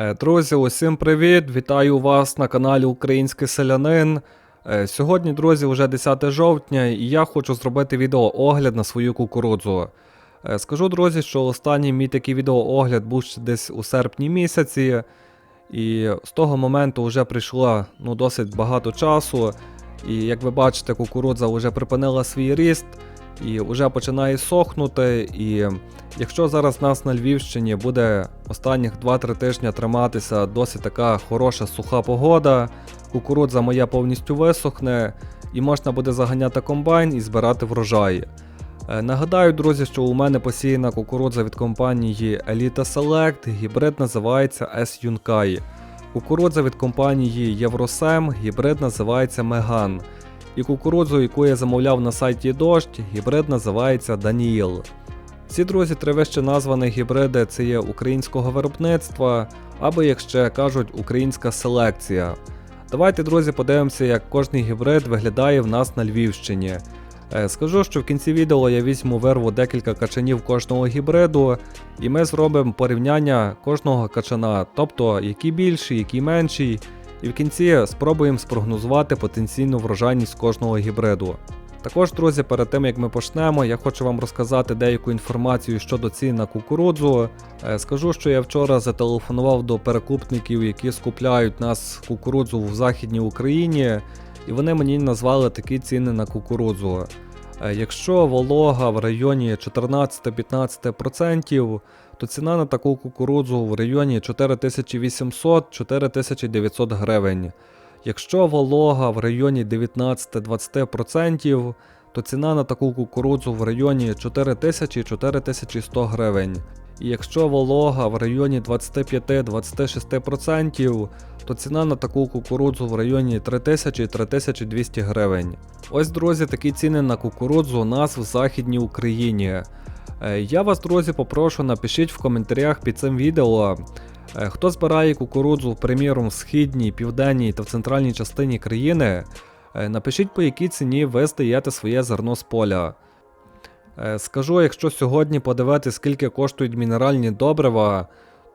Е, Друзі, усім привіт! Вітаю вас на каналі Український Селянин. Е, Сьогодні, друзі, вже 10 жовтня, і я хочу зробити відеоогляд на свою кукурудзу. Е, Скажу, друзі, що останній мій такий відеоогляд був ще десь у серпні місяці, і з того моменту вже прийшло ну, досить багато часу. І як ви бачите, кукурудза вже припинила свій ріст і вже починає сохнути. І якщо зараз нас на Львівщині буде останніх 2-3 тижні триматися досить така хороша суха погода, кукурудза моя повністю висохне, і можна буде заганяти комбайн і збирати врожай. Е, Нагадаю, друзі, що у мене посіяна кукурудза від компанії Elita Select, гібрид називається S Yunkai. Кукурудза від компанії Євросем, гібрид називається Меган. І кукурудзу, яку я замовляв на сайті Дощ, гібрид називається Даніїл. Ці друзі, три вище названі гібриди це є українського виробництва, або, як ще кажуть, українська селекція. Давайте, друзі, подивимося, як кожний гібрид виглядає в нас на Львівщині. Е, Скажу, що в кінці відео я візьму вирву декілька качанів кожного гібриду, і ми зробимо порівняння кожного качана, тобто який більший, який менший, і в кінці спробуємо спрогнозувати потенційну врожайність кожного гібриду. Також, друзі, перед тим як ми почнемо, я хочу вам розказати деяку інформацію щодо цін на кукурудзу. Е, Скажу, що я вчора зателефонував до перекупників, які скупляють нас кукурудзу в Західній Україні, і вони мені назвали такі ціни на кукурудзу. Е, Якщо волога в районі 14-15%, то ціна на таку кукурудзу в районі 4800-4900 гривень. Якщо волога в районі 19-20%, то ціна на таку кукурудзу в районі 4000-4100 гривень. І якщо волога в районі 25-26%, то ціна на таку кукурудзу в районі 3000-3200 гривень. Ось, друзі, такі ціни на кукурудзу у нас в Західній Україні. Е, Я вас, друзі, попрошу, напишіть в коментарях під цим відео, е, хто збирає кукурудзу, приміром, в східній, південній та в центральній частині країни. Е, Напишіть, по якій ціні ви здаєте своє зерно з поля. Е, Скажу, якщо сьогодні подивитися, скільки коштують мінеральні добрива,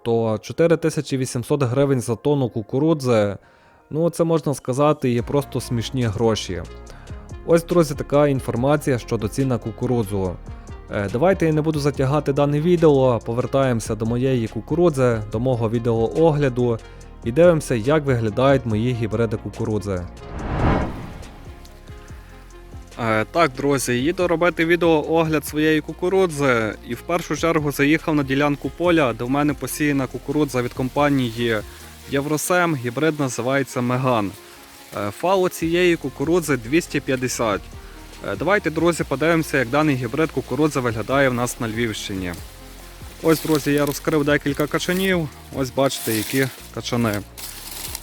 то 4800 гривень за тонну кукурудзи, ну це можна сказати, є просто смішні гроші. Ось, друзі, така інформація щодо цін на кукурудзу. Е, Давайте я не буду затягати дане відео, повертаємося до моєї кукурудзи, до мого відеоогляду і дивимося, як виглядають мої гібриди кукурудзи. Е, так, друзі, їду робити відеоогляд своєї кукурудзи і в першу чергу заїхав на ділянку поля, де в мене посіяна кукурудза від компанії Євросем, гібрид називається Меган. Е, Фау цієї кукурудзи 250. Е, Давайте, друзі, подивимося, як даний гібрид кукурудзи виглядає в нас на Львівщині. Ось, друзі, я розкрив декілька качанів. Ось бачите, які качани.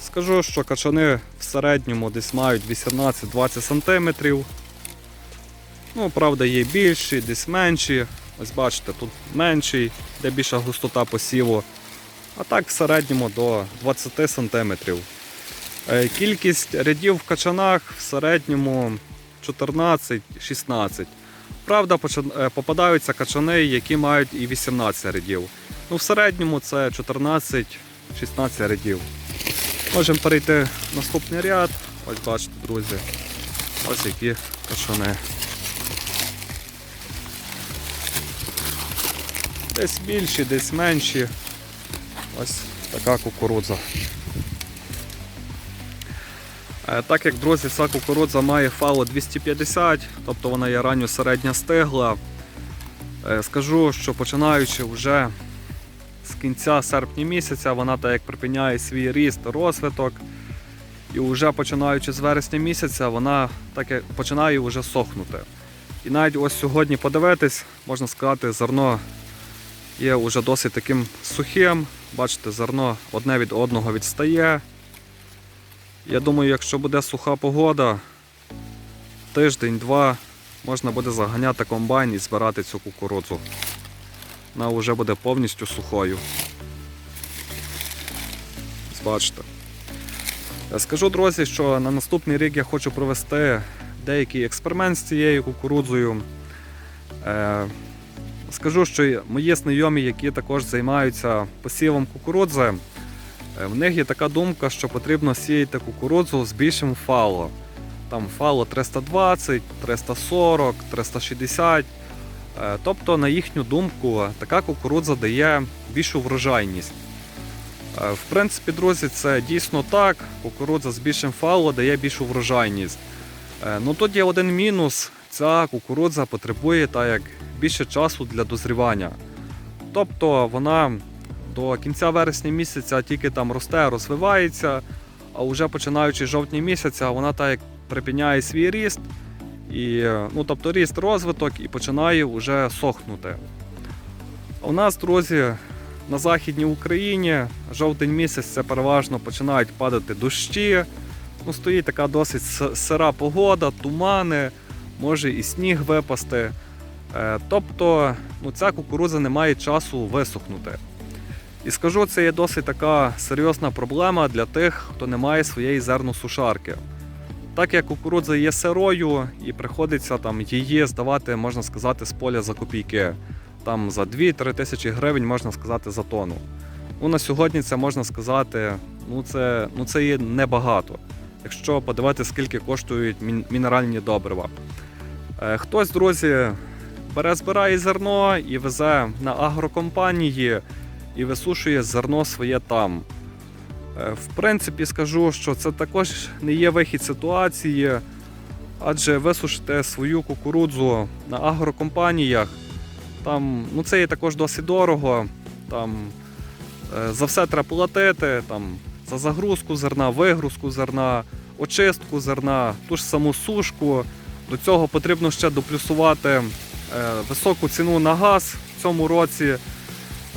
Скажу, що качани в середньому десь мають 18-20 см. Ну, правда, є більші, десь менші. Ось бачите, тут менший, де більша густота посіву. А так в середньому до 20 см. Кількість рядів в качанах в середньому 14-16. Правда, е, попадаються качани, які мають і 18 рядів. Ну, в середньому це 14-16 рядів. Можемо перейти в наступний ряд. Ось бачите, друзі. Ось які качани. Десь більші, десь менші. Ось така кукурудза. Е, Так як, друзі, ця кукурудза має фало 250, тобто вона є ранньо середня стигла. Е, Скажу, що починаючи вже з кінця серпня місяця, вона так як припиняє свій ріст, розвиток. І вже починаючи з вересня місяця, вона так як починає вже сохнути. І навіть ось сьогодні подивитись, можна сказати, зерно є вже досить таким сухим. Бачите, зерно одне від одного відстає. Я думаю, якщо буде суха погода, тиждень-два можна буде заганяти комбайн і збирати цю кукурудзу. Вона вже буде повністю сухою. Бачите. Е, Скажу, друзі, що на наступний рік я хочу провести деякий експеримент з цією кукурудзою. Скажу, що мої знайомі, які також займаються посівом кукурудзи, Е, В них є така думка, що потрібно сіяти кукурудзу з більшим фало. Там фало 320, 340, 360. Е, Тобто, на їхню думку, така кукурудза дає більшу врожайність. Е, В принципі, друзі, це дійсно так. Кукурудза з більшим фало дає більшу врожайність. Е, Ну тут є один мінус: ця кукурудза потребує так як більше часу для дозрівання. Тобто вона до кінця вересня місяця тільки там росте, розвивається, а вже починаючи з жовтня місяця, вона так як припиняє свій ріст, і, ну, тобто ріст розвиток і починає вже сохнути. У нас, друзі, на Західній Україні жовтень місяць це переважно починають падати дощі. Ну, стоїть така досить сира погода, тумани, може і сніг випасти. Е, Тобто ну, ця кукурудза не має часу висохнути. І скажу, це є досить така серйозна проблема для тих, хто не має своєї зерносушарки. Так як кукурудза є сирою і приходиться там її здавати, можна сказати, з поля за копійки. Там за 2-3 тисячі гривень можна сказати за тонну. Ну, на сьогодні це можна сказати, ну це, ну це є небагато. Якщо подивитися, скільки коштують мінеральні добрива. Е, Хтось, друзі, бере, збирає зерно і везе на агрокомпанії і висушує зерно своє там. Е, В принципі, скажу, що це також не є вихід ситуації, адже висушити свою кукурудзу на агрокомпаніях, там, ну це є також досить дорого. Там, е, за все треба платити, там, за загрузку зерна, вигрузку зерна, очистку зерна, ту ж саму сушку. До цього потрібно ще доплюсувати е, високу ціну на газ в цьому році.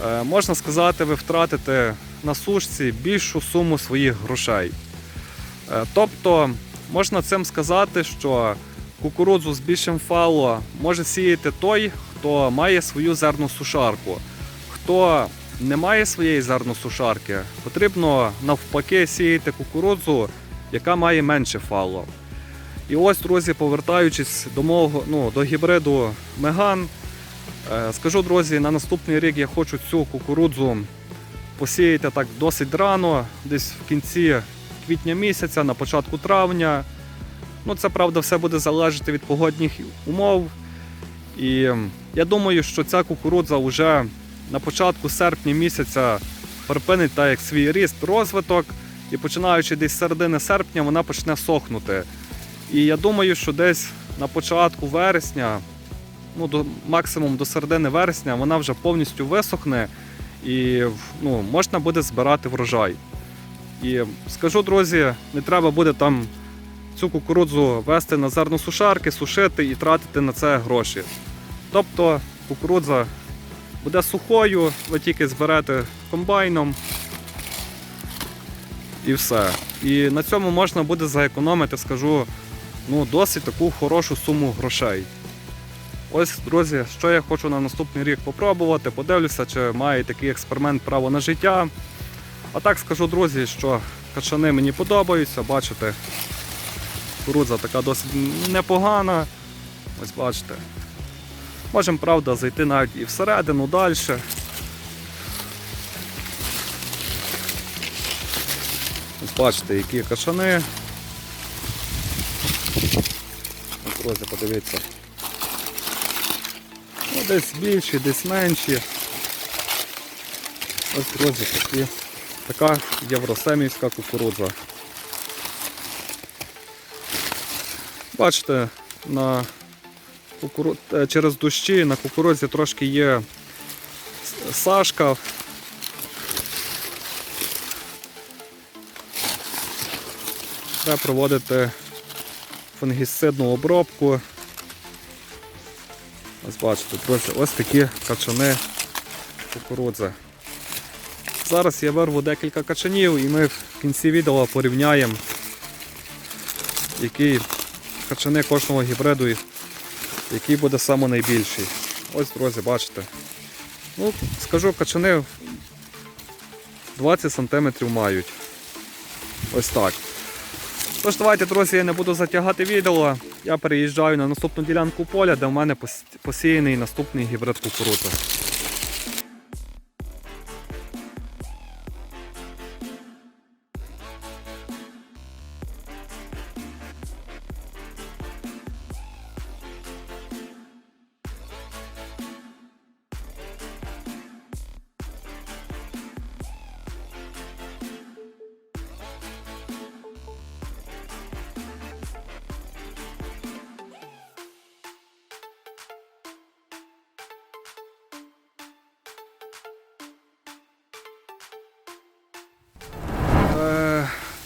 Е, можна сказати, ви втратите на сушці більшу суму своїх грошей. Е, тобто, можна цим сказати, що кукурудзу з більшим фало може сіяти той, хто має свою зерносушарку. Хто не має своєї зерносушарки, потрібно навпаки сіяти кукурудзу, яка має менше фало. І ось, друзі, повертаючись до мого ну, до гібриду Меган, е, скажу, друзі, на наступний рік я хочу цю кукурудзу посіяти так досить рано, десь в кінці квітня місяця, на початку травня. Ну, це правда, все буде залежати від погодних умов. І я думаю, що ця кукурудза вже на початку серпня місяця припинить так як свій ріст, розвиток, і починаючи десь з середини серпня, вона почне сохнути. І я думаю, що десь на початку вересня, ну до максимум до середини вересня, вона вже повністю висохне і ну, можна буде збирати врожай. І скажу, друзі, не треба буде там цю кукурудзу вести на зерносушарки, сушити і тратити на це гроші. Тобто кукурудза буде сухою, ви тільки зберете комбайном і все. І на цьому можна буде заекономити, скажу, ну, досить таку хорошу суму грошей. Ось, друзі, що я хочу на наступний рік попробувати. Подивлюся, чи має такий експеримент право на життя. А так скажу, друзі, що качани мені подобаються, бачите, кукурудза така досить непогана. Ось бачите. Можемо, правда, зайти навіть і всередину далі. Ось бачите, які кашани. Ось, подивіться. Ну, десь більші, десь менші. Ось, друзі, такі. Така євросемівська кукурудза. Бачите, на кукуру... е, через дощі на кукурудзі трошки є сашка. Треба проводити фунгіцидну обробку. Ось бачите, друзі, ось такі качани кукурудзи. Зараз я вирву декілька качанів і ми в кінці відео порівняємо, які качани кожного гібриду, який буде найбільший. Ось, друзі, бачите. Ну, скажу, качани 20 см мають. Ось так. Тож давайте, друзі, я не буду затягати відео. Я переїжджаю на наступну ділянку поля, де в мене пос- посіяний наступний гібрид кукурудзи.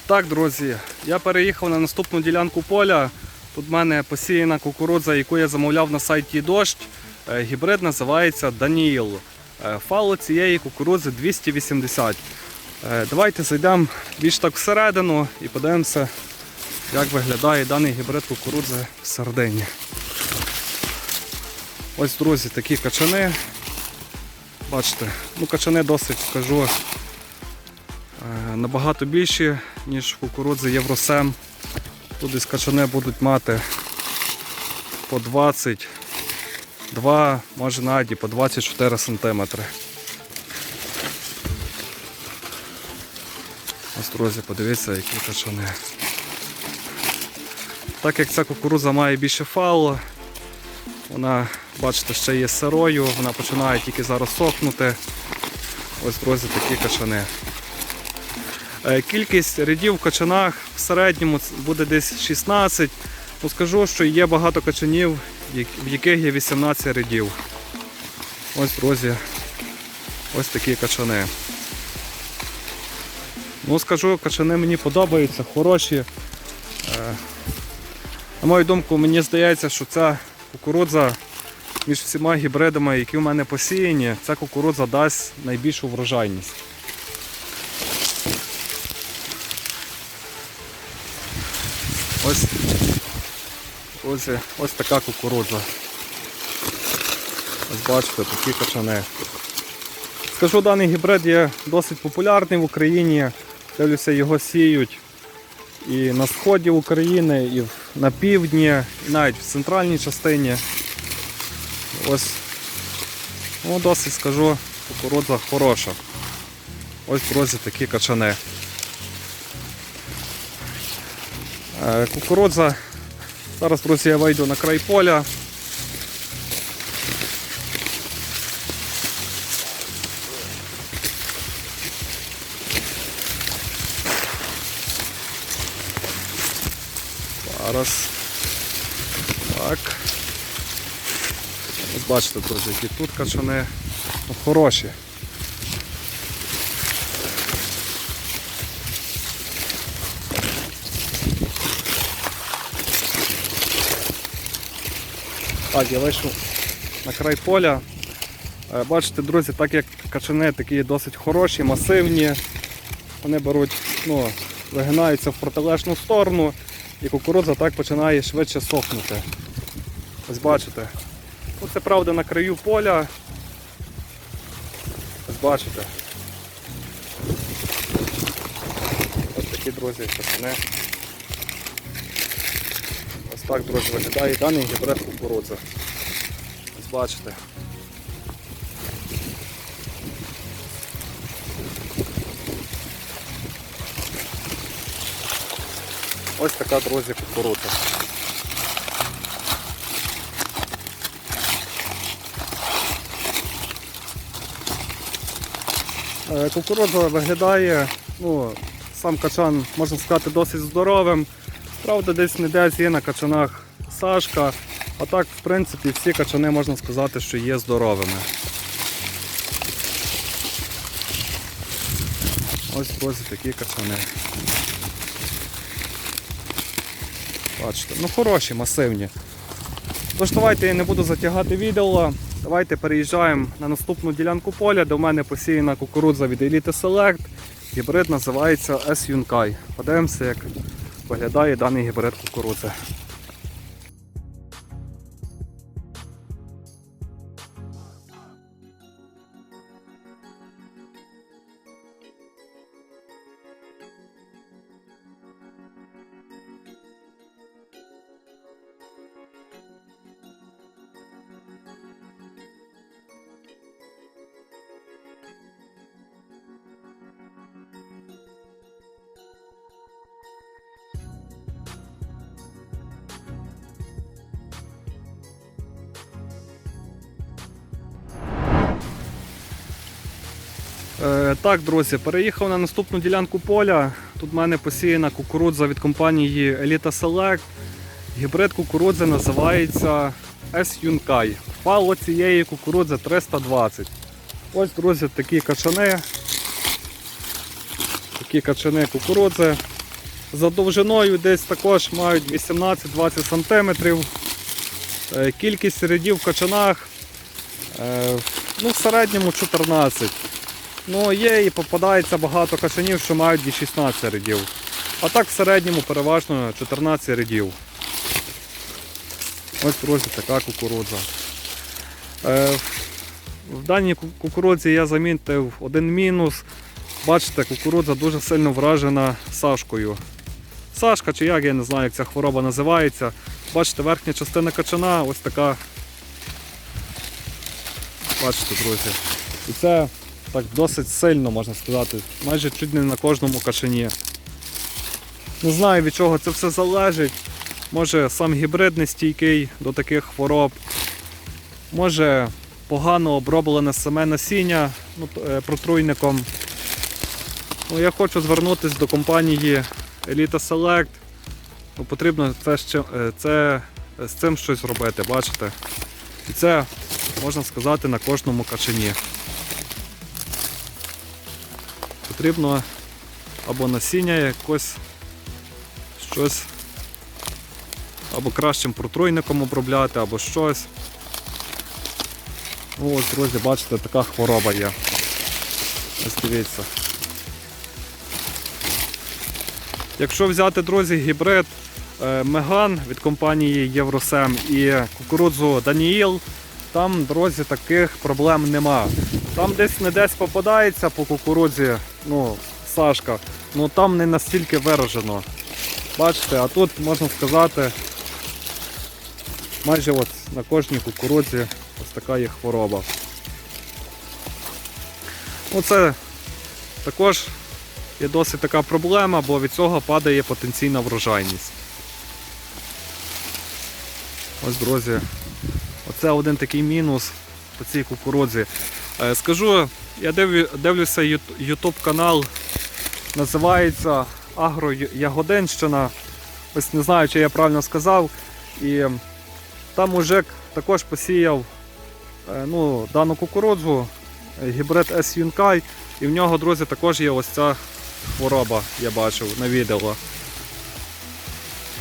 Так, друзі, я переїхав на наступну ділянку поля. Тут в мене посіяна кукурудза, яку я замовляв на сайті Дощ. Е, Гібрид називається Даніїл. Е, Фало цієї кукурудзи 280. Е, Давайте зайдемо більш так всередину і подивимося, як виглядає даний гібрид кукурудзи всередині. Ось, друзі, такі качани. Бачите, ну качани досить скажу набагато більші, ніж кукурудзи Євросем. Тут десь качани будуть мати по 22, може навіть і по 24 см. Ось, друзі, подивіться, які качани. Так як ця кукурудза має більше фалу, вона, бачите, ще є сирою, вона починає тільки зараз сохнути. Ось, друзі, такі качани. Е, Кількість рядів в качанах в середньому буде десь 16. Ну, скажу, що є багато качанів, в яких є 18 рядів. Ось, друзі, ось такі качани. Ну, скажу, качани мені подобаються, хороші. Е, На мою думку, мені здається, що ця кукурудза між всіма гібридами, які в мене посіяні, ця кукурудза дасть найбільшу врожайність. Ось, ось, ось така кукурудза. Ось бачите, такі качани. Скажу, даний гібрид є досить популярний в Україні. Дивлюся, його сіють і на сході України, і на півдні, і навіть в центральній частині. Ось ну, досить скажу, кукурудза хороша. Ось, друзі, такі качани. Кукурудза. Зараз, друзі, я вийду на край поля. Зараз. Так. Ось бачите, друзі, які тут качани. Ну, хороші. Так, я вийшов на край поля. Е, Бачите, друзі, так як качани такі досить хороші, масивні, вони беруть, ну, вигинаються в протилежну сторону і кукурудза так починає швидше сохнути. Ось бачите. Ну, це правда на краю поля. Ось бачите. Ось такі, друзі, качани. Так, друзі, виглядає даний гібрид кукурудзи. Ось бачите. Ось така, друзі, кукурудза. Е, Кукурудза виглядає, ну, сам качан, можна сказати, досить здоровим. Правда, десь не десь є на качанах сашка, а так, в принципі, всі качани можна сказати, що є здоровими. Ось друзі такі качани. Бачите, ну хороші, масивні. Тож давайте я не буду затягати відео. Давайте переїжджаємо на наступну ділянку поля, де в мене посіяна кукурудза від Elite Select. Гібрид називається S Yunkai. Подивимося, як виглядає даний гібрид кукурудзи. Так, друзі, переїхав на наступну ділянку поля. Тут в мене посіяна кукурудза від компанії Elita Select. Гібрид кукурудзи називається S Yunkai. Фало цієї кукурудзи 320. Ось, друзі, такі качани. Такі качани кукурудзи. За довжиною десь також мають 18-20 см. Е, Кількість рядів в качанах е, ну, в середньому 14. Ну, є і попадається багато качанів, що мають і 16 рядів. А так в середньому переважно 14 рядів. Ось, друзі, така кукурудза. Е, в даній кукурудзі я замітив один мінус. Бачите, кукурудза дуже сильно вражена сашкою. Сашка чи як, я не знаю, як ця хвороба називається. Бачите, верхня частина качана ось така. Бачите, друзі. І це так досить сильно, можна сказати, майже чуть не на кожному качані. Не знаю від чого це все залежить. Може сам гібрид не стійкий до таких хвороб. Може погано оброблене саме насіння ну, е, протруйником. Ну, я хочу звернутися до компанії Elite Select. Ну, потрібно це, е, це, е, з цим щось робити, бачите? І це можна сказати на кожному качані. Потрібно або насіння якось щось, або кращим протруйником обробляти, або щось. Ну, ось, друзі, бачите, така хвороба є. Ось дивіться. Якщо взяти, друзі, гібрид е, Меган від компанії Євросем і кукурудзу Даніїл, там, друзі, таких проблем нема. Там десь не десь попадається по кукурудзі, ну, Сашка, ну там не настільки виражено. Бачите, а тут можна сказати, майже от на кожній кукурудзі ось така є хвороба. Ну, це також є досить така проблема, бо від цього падає потенційна врожайність. Ось, друзі, оце один такий мінус по цій кукурудзі. Е, Скажу, я дивлюся YouTube канал, називається Агроягоденщина. Ось не знаю, чи я правильно сказав. І там мужик також посіяв е, ну, дану кукурудзу, е, гібрид S Юнкай, і в нього, друзі, також є ось ця хвороба, я бачив на відео.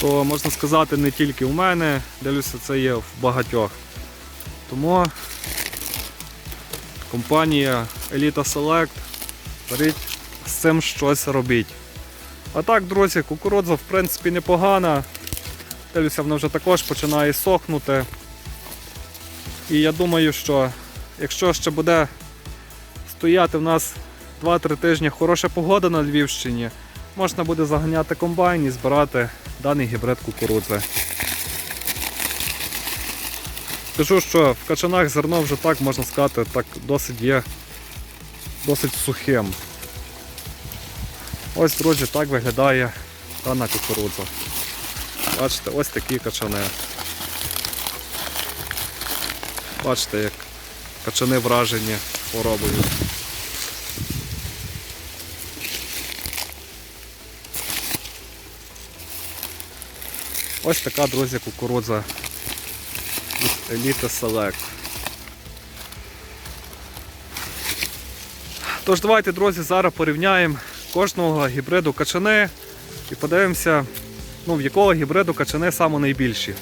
То можна сказати, не тільки у мене, дивлюся, це є в багатьох. Тому компанія Elite Select беріть з цим щось робіть. А так, друзі, кукурудза в принципі непогана. Дивлюся, вона вже також починає сохнути. І я думаю, що якщо ще буде стояти в нас 2-3 тижні хороша погода на Львівщині, можна буде заганяти комбайн і збирати даний гібрид кукурудзи. Скажу, що в качанах зерно вже так, можна сказати, так досить є досить сухим. Ось, друзі, так виглядає дана кукурудза. Бачите, ось такі качани. Бачите, як качани вражені хворобою. Ось така, друзі, кукурудза Elite Select. Тож давайте, друзі, зараз порівняємо кожного гібриду качани і подивимося, ну, в якого гібриду качани саме найбільші.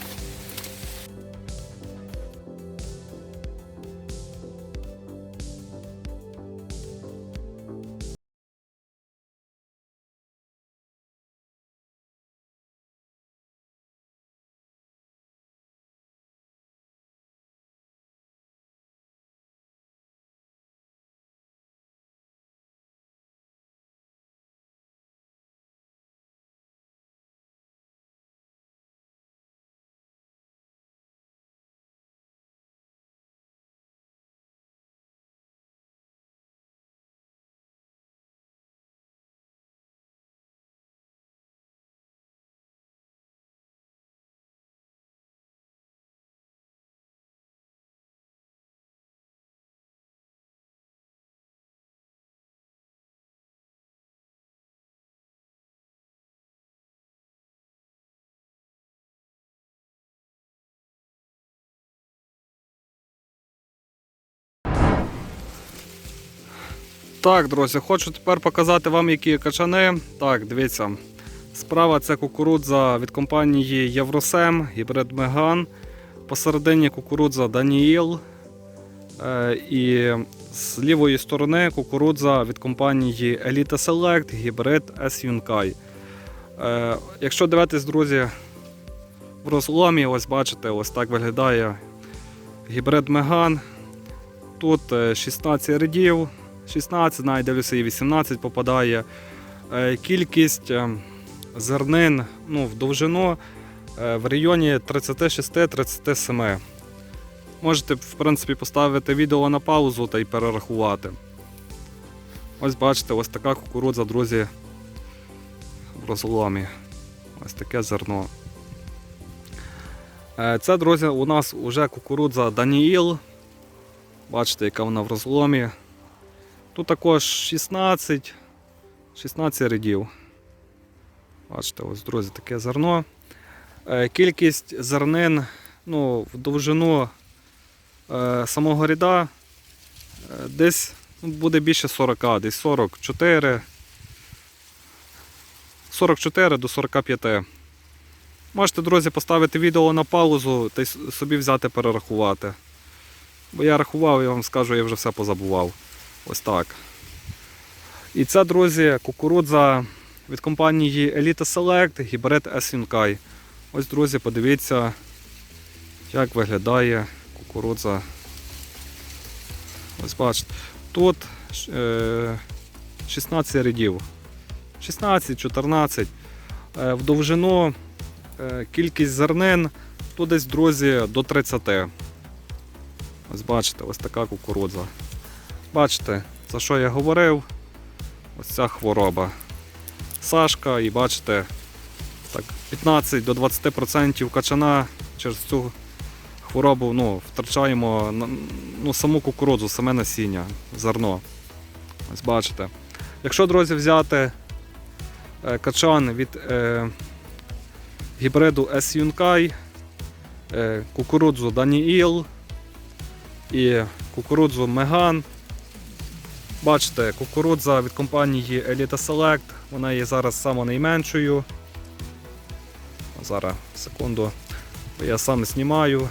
Так, друзі, хочу тепер показати вам, які качани. Так, дивіться. Справа це кукурудза від компанії Євросем, гібрид Меган. Посередині кукурудза Даніїл. Е, І з лівої сторони кукурудза від компанії Elite Select, гібрид S Yunkai. Е, Якщо дивитись, друзі, в розломі, ось бачите, ось так виглядає гібрид Меган. Тут е, 16 рядів, 16, навіть дивлюся, і 18 попадає. Е, Кількість е, зернин ну, в довжину е, в районі 36-37. Можете, в принципі, поставити відео на паузу та й перерахувати. Ось бачите, ось така кукурудза, друзі, в розломі. Ось таке зерно. Е, Це, друзі, у нас вже кукурудза Даніїл. Бачите, яка вона в розломі. Тут також 16, 16 рядів. Бачите, ось, друзі, таке зерно. Е, Кількість зернин ну, в довжину е, самого ряда е, десь ну, буде більше 40, десь 44. 44 до 45. Можете, друзі, поставити відео на паузу та й собі взяти перерахувати. Бо я рахував, я вам скажу, я вже все позабував. Ось так. І це, друзі, кукурудза від компанії Elite Select, гібрид S Yunkai. Ось, друзі, подивіться, як виглядає кукурудза. Ось бачите. Тут е, 16 рядів. 16-14. Е, в довжину е, кількість зернин тут десь, друзі, до 30. Ось бачите, ось така кукурудза. Бачите, за що я говорив? Ось ця хвороба. Сашка, і бачите, так, 15 до 20% качана через цю хворобу ну, втрачаємо ну, саму кукурудзу, саме насіння, зерно. Ось бачите. Якщо, друзі, взяти е, качан від е, гібриду S Yunkai, е, кукурудзу Даніїл і кукурудзу Меган. Бачите, кукурудза від компанії Elite Select, вона є зараз найменшою. Зараз, секунду, я сам знімаю.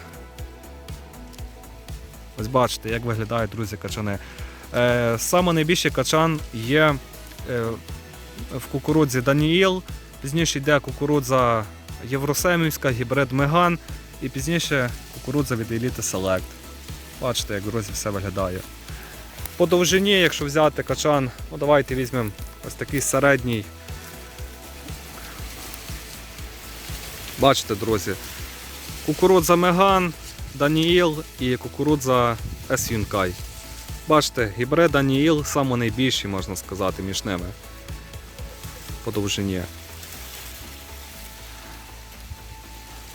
Ось бачите, як виглядають, друзі, качани. Е, саме найбільший качан є е, в кукурудзі Даніїл. Пізніше йде кукурудза Євросемівська, гібрид Меган і пізніше кукурудза від Elite Select. Бачите, як друзі, все виглядає. По довжині, якщо взяти качан, ну давайте візьмемо ось такий середній. Бачите, друзі, кукурудза Меган, Даніїл і кукурудза Yunkai. Бачите, гібрид Даніїл саме найбільший, можна сказати, між ними. По довжині.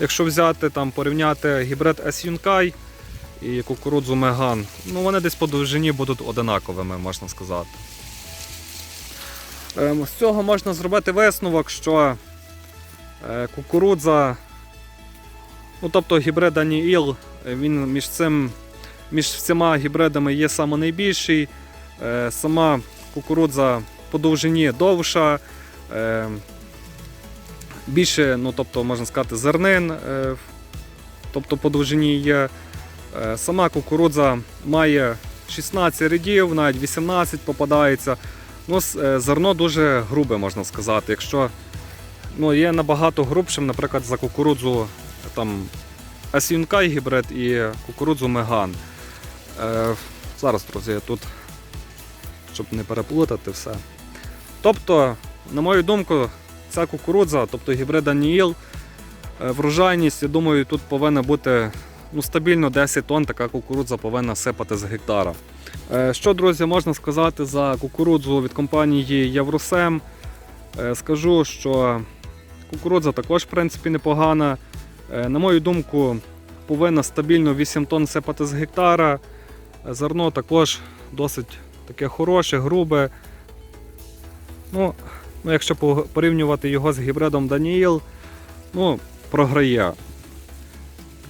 Якщо взяти там порівняти гібрид Yunkai і кукурудзу Меган, ну вони десь по довжині будуть одинаковими, можна сказати. Ем, З цього можна зробити висновок, що е, кукурудза, ну тобто гібрид Даніїл, е, він між цим, між всіма гібридами є саме найбільший. Е, Сама кукурудза по довжині довша. е, Більше, ну тобто, можна сказати, зернин, тобто по довжині є. Е, Сама кукурудза має 16 рядів, навіть 18 попадається. Ну, е, зерно дуже грубе, можна сказати. Якщо ну, є набагато грубшим, наприклад, за кукурудзу там Асюнкай гібрид і кукурудзу Меган. Е, зараз, друзі, я тут, щоб не переплутати все. Тобто, на мою думку, ця кукурудза, тобто гібрид Аніїл, е, врожайність, я думаю, тут повинна бути ну, стабільно 10 тонн така кукурудза повинна сипати з гектара. Е, Що, друзі, можна сказати за кукурудзу від компанії Євросем? Е, Скажу, що кукурудза також в принципі непогана. Е, На мою думку, повинна стабільно 8 тонн сипати з гектара. Зерно також досить таке хороше, грубе. Ну, ну, якщо порівнювати його з гібридом Даніїл, ну, програє.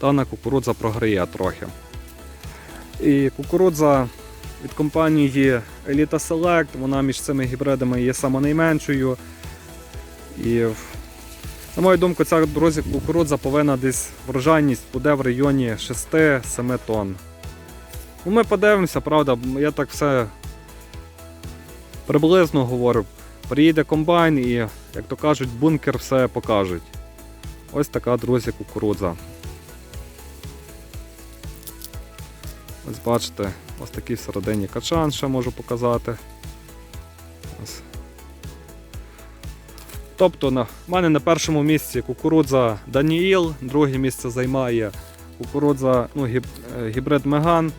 Дана кукурудза програє трохи. І кукурудза від компанії Elite Select, вона між цими гібридами є найменшою. І На мою думку, ця друзі, кукурудза повинна десь врожайність буде в районі 6-7 тонн. Ну, ми подивимося, правда, я так все приблизно говорю. Приїде комбайн і, як то кажуть, бункер все покажуть. Ось така, друзі, кукурудза. Ось бачите, ось такий всередині качан ще можу показати. Ось. Тобто на, в мене на першому місці кукурудза Даніїл, друге місце займає кукурудза ну, гіб, е, гібрид Меган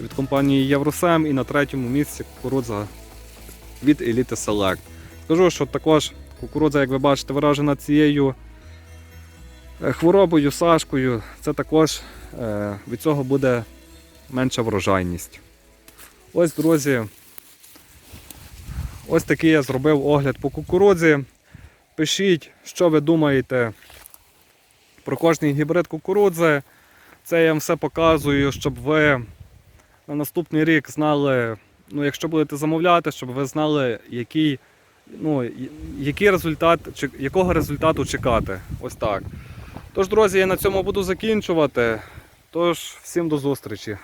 від компанії Євросем і на третьому місці кукурудза від Elite Select. Скажу, що також кукурудза, як ви бачите, виражена цією е, хворобою, сашкою. Це також е, від цього буде менша врожайність. Ось, друзі, ось такий я зробив огляд по кукурудзі. Пишіть, що ви думаєте про кожний гібрид кукурудзи. Це я вам все показую, щоб ви на наступний рік знали, ну, якщо будете замовляти, щоб ви знали, який, ну, який результат, якого результату чекати. Ось так. Тож, друзі, я на цьому буду закінчувати. Тож, всім до зустрічі.